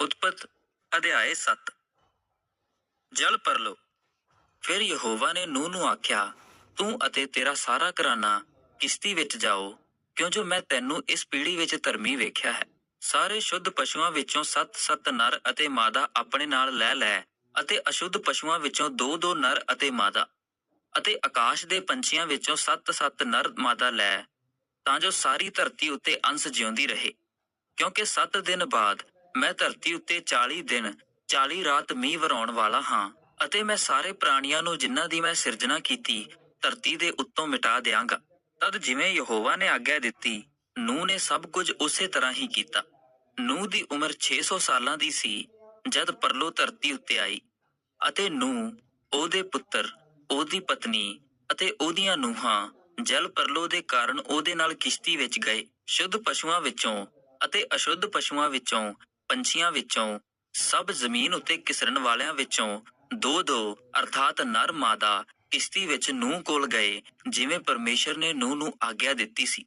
ਉਤਪਤ ਅਧਿਆਏ 7 ਜਲ ਪਰਲੋ ਫਿਰ ਯਹੋਵਾ ਨੇ ਨੂਹ ਨੂੰ ਆਖਿਆ, ਤੂੰ ਅਤੇ ਤੇਰਾ ਸਾਰਾ ਘਰਾਨਾ ਕਿਸ਼ਤੀ ਵਿੱਚ ਜਾਓ, ਕਿਉਂ ਮੈਂ ਤੈਨੂੰ ਇਸ ਪੀੜ੍ਹੀ ਵਿੱਚ ਧਰਮੀ ਵੇਖਿਆ ਹੈ। ਸਾਰੇ ਸ਼ੁੱਧ ਪਸ਼ੂਆਂ ਵਿੱਚੋਂ ਸੱਤ-ਸੱਤ ਨਰ ਅਤੇ ਮਾਦਾ ਆਪਣੇ ਨਾਲ ਲੈ ਲੈ ਅਤੇ ਅਸ਼ੁੱਧ ਪਸ਼ੂਆਂ ਵਿੱਚੋਂ ਦੋ-ਦੋ ਨਰ ਅਤੇ ਮਾਦਾ ਅਤੇ ਆਕਾਸ਼ ਦੇ ਪੰਛੀਆਂ ਵਿੱਚੋਂ ਸੱਤ-ਸੱਤ ਨਰ ਮਾਦਾ ਲੈ, ਤਾਂ ਜੋ ਸਾਰੀ ਧਰਤੀ ਉੱਤੇ ਅੰਸ ਜਿਉਂਦੀ ਰਹੇ। ਕਿਉਂਕਿ 7 ਦਿਨ ਬਾਅਦ ਮੈਂ ਧਰਤੀ ਉੱਤੇ 40 ਦਿਨ 40 ਰਾਤ ਮੀਂਹ ਵਰਾਉਣ ਵਾਲਾ ਹਾਂ ਅਤੇ ਮੈਂ ਸਾਰੇ ਪ੍ਰਾਣੀਆਂ ਨੂੰ ਜਿਨ੍ਹਾਂ ਦੀ ਮੈਂ ਸਿਰਜਣਾ ਕੀਤੀ, ਧਰਤੀ ਦੇ ਉੱਤੋਂ ਮਿਟਾ ਦਿਆਂਗਾ। ਤਦ ਜਿਵੇਂ ਯਹੋਵਾ ਨੇ ਆਗਿਆ ਦਿੱਤੀ, ਨੂਹ ਨੇ ਸਭ ਕੁਝ ਉਸੇ ਤਰ੍ਹਾਂ ਹੀ ਕੀਤਾ। ਨੂਹ ਦੀ ਉਮਰ 600 ਸਾਲਾਂ ਦੀ ਸੀ, ਜਦ ਪਰਲੋ ਧਰਤੀ ਉੱਤੇ ਆਈ ਅਤੇ ਨੂਹ, ਉਹਦੇ ਪੁੱਤਰ, ਉਹਦੀ ਪਤਨੀ ਅਤੇ ਉਹਦੀਆਂ ਨੂੰਹਾਂ ਜਲ ਪਰਲੋ ਦੇ ਕਾਰਨ ਉਹਦੇ ਨਾਲ ਕਿਸ਼ਤੀ ਵਿੱਚ ਗਏ, ਸ਼ੁੱਧ ਪਸ਼ੂਆਂ ਵਿੱਚੋਂ ਅਤੇ ਅਸ਼ੁੱਧ ਪਸ਼ੂਆਂ ਵਿੱਚੋਂ ਪੰਛੀਆਂ ਵਿੱਚੋਂ, ਸਭ ਜ਼ਮੀਨ ਉੱਤੇ ਕਿਸਰਨ ਵਾਲਿਆਂ ਵਿੱਚੋਂ ਦੋ ਦੋ, ਅਰਥਾਤ ਨਰ ਮਾਦਾ ਕਿਸ਼ਤੀ ਵਿੱਚ ਨੂਹ ਕੋਲ ਗਏ, ਜਿਵੇਂ ਪਰਮੇਸ਼ਰ ਨੇ ਨੂਹ ਨੂੰ ਆਗਿਆ ਦਿੱਤੀ ਸੀ।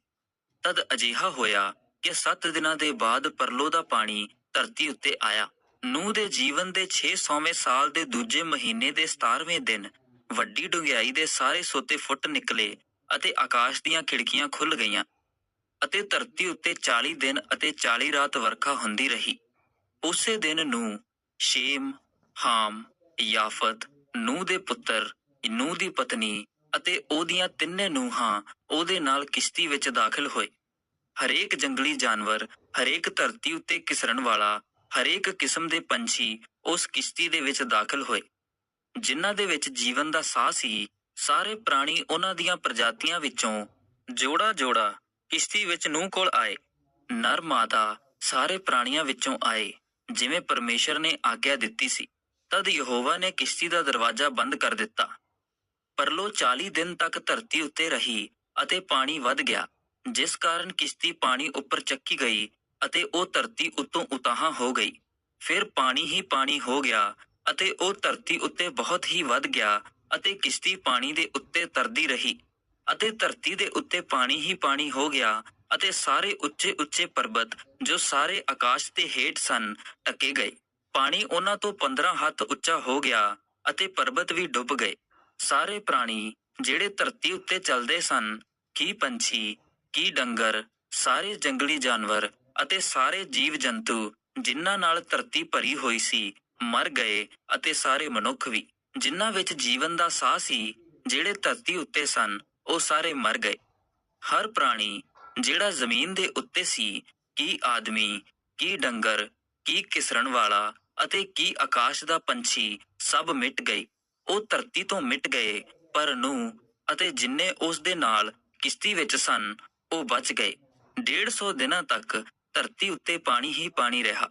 ਤਦ ਅਜਿਹਾ ਹੋਇਆ ਕਿ ਸੱਤ ਦਿਨਾਂ ਦੇ ਬਾਅਦ ਪਰਲੋ ਦਾ ਪਾਣੀ ਧਰਤੀ ਉੱਤੇ ਆਇਆ। ਨੂਹ ਦੇ ਜੀਵਨ ਦੇ 600ਵੇਂ ਸਾਲ ਦੇ ਦੂਜੇ ਮਹੀਨੇ ਦੇ 17ਵੇਂ ਦਿਨ ਵੱਡੀ ਡੂੰਘਿਆਈ ਦੇ ਸਾਰੇ ਸੋਤੇ ਫੁੱਟ ਨਿਕਲੇ ਅਤੇ ਆਕਾਸ਼ ਦੀਆਂ ਖਿੜਕੀਆਂ ਖੁੱਲ ਗਈਆਂ ਅਤੇ ਧਰਤੀ ਉੱਤੇ 40 ਦਿਨ ਅਤੇ 40 ਰਾਤ ਵਰਖਾ ਹੁੰਦੀ ਰਹੀ। ਉਸੇ ਦਿਨ ਨੂੰ ਸ਼ੇਮ, ਹਾਮ, ਯਾਫਤ, ਨੂਹ ਦੇ ਪੁੱਤਰ, ਨੂਹ ਦੀ ਪਤਨੀ ਅਤੇ ਉਹਦੀਆਂ ਤਿੰਨੇ ਨੂੰਹਾਂ ਉਹਦੇ ਨਾਲ ਕਿਸ਼ਤੀ ਵਿੱਚ ਦਾਖਲ ਹੋਏ। ਹਰੇਕ ਜੰਗਲੀ ਜਾਨਵਰ, ਹਰੇਕ ਧਰਤੀ ਉੱਤੇ ਕਿਸਰਨ ਵਾਲਾ, ਹਰੇਕ ਕਿਸਮ ਦੇ ਪੰਛੀ ਉਸ ਕਿਸ਼ਤੀ ਦੇ ਵਿੱਚ ਦਾਖਲ ਹੋਏ। ਜਿਨ੍ਹਾਂ ਦੇ ਵਿੱਚ ਜੀਵਨ ਦਾ ਸਾਹ ਸੀ, ਸਾਰੇ ਪ੍ਰਾਣੀ ਉਹਨਾਂ ਦੀਆਂ ਪ੍ਰਜਾਤੀਆਂ ਵਿੱਚੋਂ ਜੋੜਾ ਜੋੜਾ ਕਿਸ਼ਤੀ ਵਿੱਚ ਨੂਹ ਕੋਲ ਆਏ। ਨਰ ਮਾਦਾ ਸਾਰੇ ਪ੍ਰਾਣੀਆਂ ਵਿੱਚੋਂ ਆਏ। ਜਿਵੇਂ ਪਰਮੇਸ਼ਰ ਨੇ ਆਗਿਆ ਦਿੱਤੀ ਸੀ, ਤਦ ਯਹੋਵਾ ਨੇ ਕਿਸ਼ਤੀ ਦਾ ਦਰਵਾਜ਼ਾ ਬੰਦ ਕਰ ਦਿੱਤਾ। ਪਰਲੋ 40 ਦਿਨ ਤੱਕ ਧਰਤੀ ਉੱਤੇ ਰਹੀ ਅਤੇ ਪਾਣੀ ਵੱਧ ਗਿਆ, ਜਿਸ ਕਾਰਨ ਕਿਸ਼ਤੀ ਪਾਣੀ ਉੱਪਰ ਚੱਕੀ ਗਈ ਅਤੇ ਉਹ ਧਰਤੀ ਉੱਤੋਂ ਉਤਾਹਾਂ ਹੋ ਗਈ। ਫਿਰ ਪਾਣੀ ਹੀ ਪਾਣੀ ਹੋ ਗਿਆ ਅਤੇ ਉਹ ਧਰਤੀ ਉੱਤੇ ਬਹੁਤ ਹੀ ਵੱਧ ਗਿਆ ਅਤੇ ਕਿਸ਼ਤੀ ਪਾਣੀ ਦੇ ਉੱਤੇ ਤਰਦੀ ਰਹੀ ਅਤੇ ਧਰਤੀ ਦੇ ਉੱਤੇ ਪਾਣੀ ਹੀ ਪਾਣੀ ਹੋ ਗਿਆ ਅਤੇ ਸਾਰੇ ਉੱਚੇ ਉੱਚੇ ਪਰਬਤ ਜੋ ਸਾਰੇ ਆਕਾਸ਼ ਦੇ ਹੇਠ ਸਨ, ਢਕੇ ਗਏ। ਪਾਣੀ ਉਹਨਾਂ ਤੋਂ 15 ਹੱਥ ਉੱਚਾ ਹੋ ਗਿਆ ਅਤੇ ਪਰਬਤ ਵੀ ਡੁੱਬ ਗਏ। ਸਾਰੇ ਪ੍ਰਾਣੀ ਜਿਹੜੇ ਧਰਤੀ ਉੱਤੇ ਚਲਦੇ ਸਨ, ਕੀ ਪੰਛੀ, ਕੀ ਡੰਗਰ, ਸਾਰੇ ਜੰਗਲੀ ਜਾਨਵਰ ਅਤੇ ਸਾਰੇ ਜੀਵ ਜੰਤੂ ਜਿਨ੍ਹਾਂ ਨਾਲ ਧਰਤੀ ਭਰੀ ਹੋਈ ਸੀ, ਮਰ ਗਏ ਅਤੇ ਸਾਰੇ ਮਨੁੱਖ ਵੀ। ਜਿਨ੍ਹਾਂ ਵਿੱਚ ਜੀਵਨ ਦਾ ਸਾਹ ਸੀ, ਜਿਹੜੇ ਧਰਤੀ ਉੱਤੇ ਸਨ, ਉਹ ਸਾਰੇ ਮਰ ਗਏ। ਹਰ ਪ੍ਰਾਣੀ ਜਿਹੜਾ ਜ਼ਮੀਨ ਦੇ ਉੱਤੇ ਸੀ, ਕੀ ਆਦਮੀ, ਕੀ ਡੰਗਰ, ਕੀ ਕਿਸਰਨ ਵਾਲਾ ਅਤੇ ਕੀ ਆਕਾਸ਼ ਦਾ ਪੰਛੀ ਸਭ ਮਿਟ ਗਏ। ਉਹ ਧਰਤੀ ਤੋਂ ਮਿਟ ਗਏ, ਪਰ ਨੂੰ ਅਤੇ ਜਿੰਨੇ ਉਸ ਦੇ ਨਾਲ ਕਿਸ਼ਤੀ ਵਿੱਚ ਸਨ, ਉਹ ਬਚ ਗਏ। 150 ਦਿਨਾਂ ਤੱਕ ਧਰਤੀ ਉੱਤੇ ਪਾਣੀ ਹੀ ਪਾਣੀ ਰਿਹਾ।